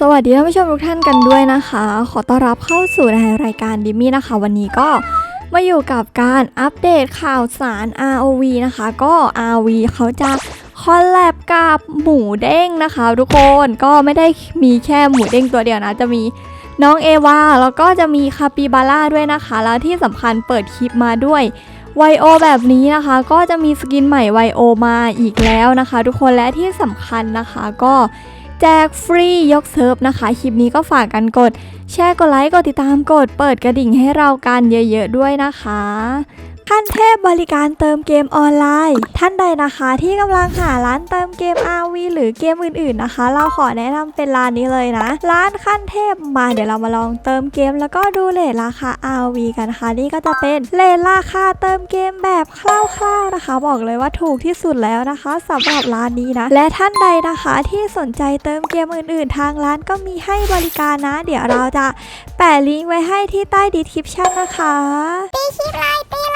สวัสดีท่านผู้ชมทุกท่านกันด้วยนะคะ ขอต้อนรับเข้าสู่ในรายการดิมี่นะคะ วันนี้ก็มาอยู่กับการอัปเดตข่าวสาร ROV นะคะ ก็ ROV เขาจะคอลแลบกับหมูเด้งนะคะ ทุกคนก็ไม่ได้มีแค่หมูเด้งตัวเดียวนะ จะมีน้องเอวาแล้วก็จะมีคาปิบาร่าด้วยนะคะ แล้วที่สำคัญเปิดคลิปมาด้วย ไวโอแบบนี้นะคะ ก็จะมีสกินใหม่ไวโอมาอีกแล้วนะคะ ทุกคนและที่สำคัญนะคะก็แจกฟรียกเซิร์ฟนะคะ คลิปนี้ก็ฝากกันกด แชร์กดไลค์กดติดตามกด เปิดกระดิ่งให้เรากันเยอะๆด้วยนะคะ ขั้นเทพบริการเติมเกมออนไลน์ ท่านใดนะคะที่กำลังหาร้านเติมเกม RV หรือเกมอื่นๆนะคะ เราขอแนะนำเป็นร้านนี้เลยนะ ร้านขั้นเทพมาเดี๋ยวเรามาลองเติมเกม แล้วก็ดูเลทราคา RV กันนะคะ นี่ก็จะเป็นเลทราคาเติมเกมแบบคร่าวๆนะคะ บอกเลยว่าถูกที่สุดแล้วนะคะสำหรับร้านนี้นะ และท่านใดนะคะที่สนใจเติมเกมอื่นๆ ทางร้านก็มีให้บริการนะ เดี๋ยวเราจะแปะลิงก์ไว้ให้ที่ใต้ดีคริปชั่นนะคะตีคลิปเลยตีล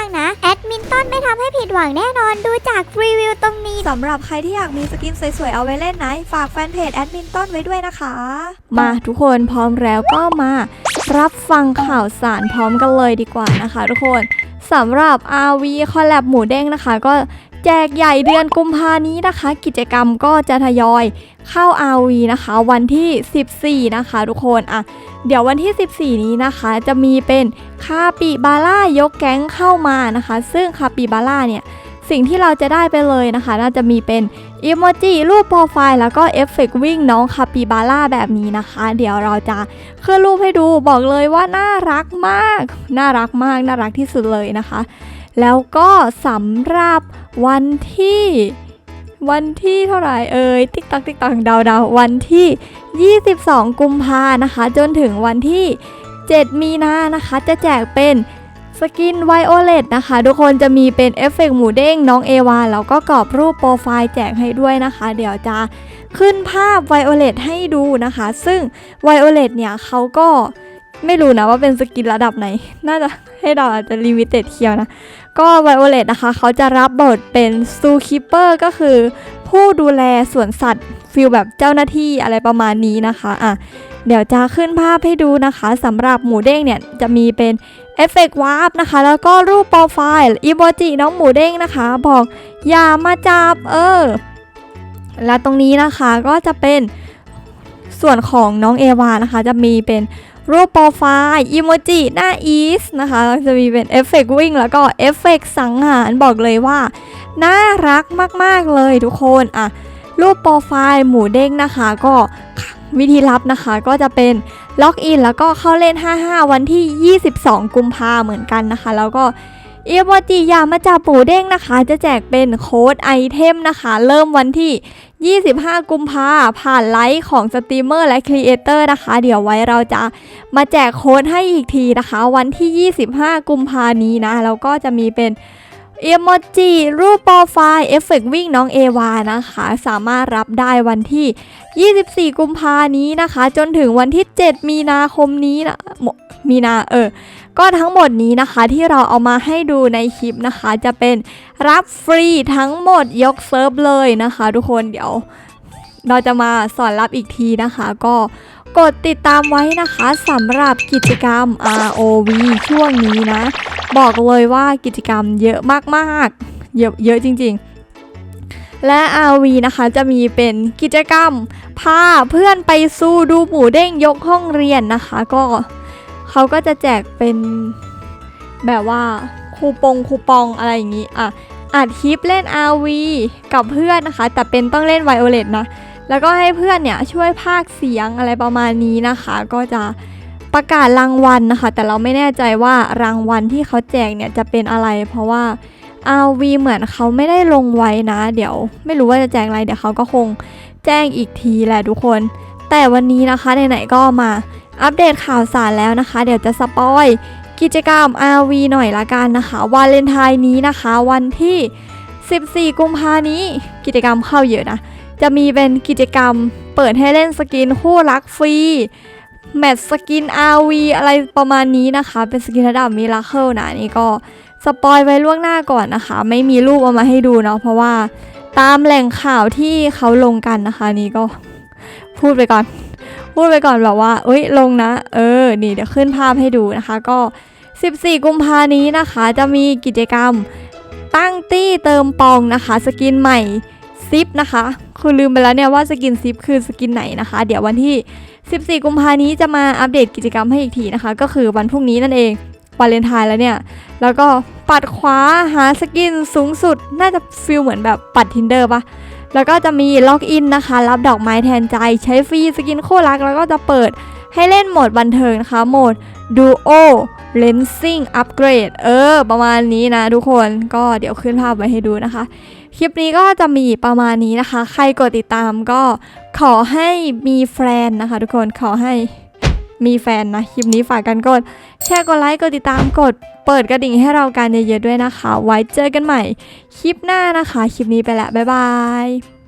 งนะแอดมินต้นไม่ทำให้ผิดหวังแน่นอนดูจากรีวิวตรงนี้ สำหรับใครที่อยากมีสกินสวยๆ เอาไว้เล่นนะ ฝากแฟนเพจแอดมินต้นไว้ด้วยนะคะ มาทุกคนพร้อมแล้วก็มา รับฟังข่าวสารพร้อมกันเลยดีกว่านะคะ ทุกคนสำหรับ RV คอลแลบหมูเด้งนะคะ ก็ แจกใหญ่เดือนกุมภานี้นะคะ กิจกรรมก็จะทยอยเข้า RV นะคะ วันที่ 14 นะคะ ทุกคนอะเดี๋ยววันที่ 14 นี้นะคะ จะมีเป็นคาปิบาร่ายกแก๊งเข้ามานะคะ ซึ่งคาปิบาร่าเนี่ยสิ่งที่เราจะได้ไปเลยนะคะ น่าจะมีเป็นอิโมจิรูปโปรไฟล์แล้วก็เอฟเฟกต์วิ่งน้องคาปิบาร่าแบบนี้นะคะ เดี๋ยวเราจะขึ้นรูปให้ดูบอกเลยว่าน่ารักมาก น่ารักมาก น่ารักที่สุดเลยนะคะ แล้วก็สำหรับวันที่ วันที่เท่าไหร่เอ่ยติ๊กตักติ๊กตักเดาเดาวันที่ 22 กุมภานะคะ จนถึงวันที่ 7 มีนานะคะ จะแจกเป็นสกินไวโอเลตนะคะ ทุกคนจะมีเป็นเอฟเฟกต์หมูเด้งน้องเอวาแล้วก็กรอบรูปโปรไฟล์แจกให้ด้วยนะคะ เดี๋ยวจะขึ้นภาพไวโอเลตให้ดูนะคะ ซึ่งไวโอเลตเนี่ยเขาก็ ไม่รู้นะว่าเป็นสกินระดับไหน น่าจะให้เราอาจจะลิมิเต็ดเคียวนะ ก็ไวโอเลตนะคะ เขาจะรับบทเป็นซูคิปเปอร์ก็คือ ผู้ดูแลสวนสัตว์ฟิลแบบเจ้าหน้าที่อะไรประมาณนี้นะคะอะเดี๋ยวจะขึ้นภาพให้ดูนะคะสำหรับหมูเด้งเนี่ยจะมีเป็นเอฟเฟกต์วาร์ปนะคะ แล้วก็รูปโปรไฟล์อีโมจิน้องหมูเด้งนะคะ บอกอย่ามาจับเออ และตรงนี้นะคะก็จะเป็นส่วนของน้องเอวานะคะ จะมีเป็น รูปโปรไฟล์อีโมจิหน้าอีสนะคะ จะมีเป็นเอฟเฟกต์วิ่งแล้วก็เอฟเฟกต์สังหารบอกเลยว่า น่ารักมาก ๆ เลยทุกคนอะรูปโปรไฟล์หมูเด้งนะคะ ก็วิธีรับนะคะก็จะเป็นล็อกอินแล้วก็เข้าเล่น 55 วันที่ 22 กุมภาเหมือนกันนะคะ แล้วก็ อีโมจิยามาจากปูเด้งนะคะ จะแจกเป็นโค้ดไอเทมนะคะ เริ่มวันที่ 25 กุมภาผ่านไลฟ์ของสตรีมเมอร์และครีเอเตอร์นะคะ เดี๋ยวไว้เราจะมาแจกโค้ดให้อีกทีนะคะ วันที่ 25 กุมภานี้นะ แล้วก็จะมีเป็น อีโมจิรูปโปรไฟล์เอฟเฟกวิ่งน้องเอวานะคะ สามารถรับได้วันที่ 24 กุมภานี้นะคะ จนถึงวันที่ 7 มีนาคมนี้นะมมีนาเออ ก็ทั้งหมดนี้นะคะที่เราเอามาให้ดูในคลิปนะคะ จะเป็นรับฟรีทั้งหมดยกเซิร์ฟเลยนะคะ ทุกคนเดี๋ยว เราจะมาสอนรับอีกทีนะคะ ก็ กดติดตามไว้นะคะสำหรับกิจกรรม ROV ช่วงนี้นะ บอกเลยว่ากิจกรรมเยอะมากๆ เยอะเยอะจริงๆ และ RV นะคะจะมีเป็นกิจกรรมพาเพื่อนไปสู้ดูหมูเด้งยกห้องเรียนนะคะ ก็เขาก็จะแจกเป็นแบบว่าคูปองคูปองอะไรอย่างนี้อะอัดคลิปเล่น RV กับเพื่อนนะคะ แต่เป็นต้องเล่นไวโอเลตนะ แล้วก็ให้เพื่อนเนี่ยช่วยพากเสียงอะไรประมาณนี้นะคะ ก็จะประกาศรางวัลนะคะ แต่เราไม่แน่ใจว่ารางวัลที่เขาแจกเนี่ยจะเป็นอะไร เพราะว่า RV เหมือนเขาไม่ได้ลงไว้นะ เดี๋ยว ไม่รู้ว่าจะแจกอะไรเดี๋ยวเขาก็คงแจ้งอีกทีแหละทุกคน แต่วันนี้นะคะไหนๆก็มาอัปเดตข่าวสารแล้วนะคะ เดี๋ยวจะสปอยกิจกรรม RV หน่อยละกันนะคะวาเลนไทน์นี้นะคะ วันที่ 14 กุมภานี้กิจกรรมเข้าเยอะนะ จะมีเป็นกิจกรรม เปิดให้เล่นสกินคู่รักฟรีแมทสกิน RV อะไรประมาณนี้นะคะ เป็นสกินระดับมิราเคิลนะนี่ก็สปอยไว้ล่วงหน้าก่อนนะคะ ไม่มีรูปเอามาให้ดูเนาะเพราะว่าตามแหล่งข่าวที่เขาลงกันนะคะ นี่ก็พูดไปก่อน พูดไปก่อนแบบว่าเอ้ยลงนะ เออ นี่เดี๋ยวขึ้นภาพให้ดูนะคะ ก็ 14 กุมภานี้นะคะ จะมีกิจกรรมตั้งตี้เติมปองนะคะ สกินใหม่ ซิปนะคะ คือลืมไปแล้วเนี่ยว่าสกินซิปคือสกินไหนนะคะ เดี๋ยววันที่ 14 กุมภานี้จะมาอัปเดตกิจกรรมให้อีกทีนะคะ ก็คือวันพรุ่งนี้นั่นเองวาเลนไทน์แล้วเนี่ย แล้วก็ปัดขวาหาสกินสูงสุด น่าจะฟีลเหมือนแบบปัด tinder ปะแล้วก็จะมีล็อกอินนะคะ รับดอกไม้แทนใจใช้ฟรีสกินโคู่รัก แล้วก็จะเปิด ให้เล่นโหมดบันเทิงนะคะ โหมด Duo Lensing Upgrade เออ ประมาณนี้นะทุกคนก็เดี๋ยวขึ้นภาพไว้ให้ดูนะคะ คลิปนี้ก็จะมีประมาณนี้นะคะ ใครกดติดตามก็ขอให้มีแฟนนะคะ ทุกคนขอให้มีแฟนนะ คลิปนี้ฝากกันกด แชร์กดไลค์กดติดตามกด เปิดกระดิ่งให้เรากันเยอะๆด้วยนะคะ ไว้เจอกันใหม่ คลิปหน้านะคะ คลิปนี้ไปละบ๊ายบาย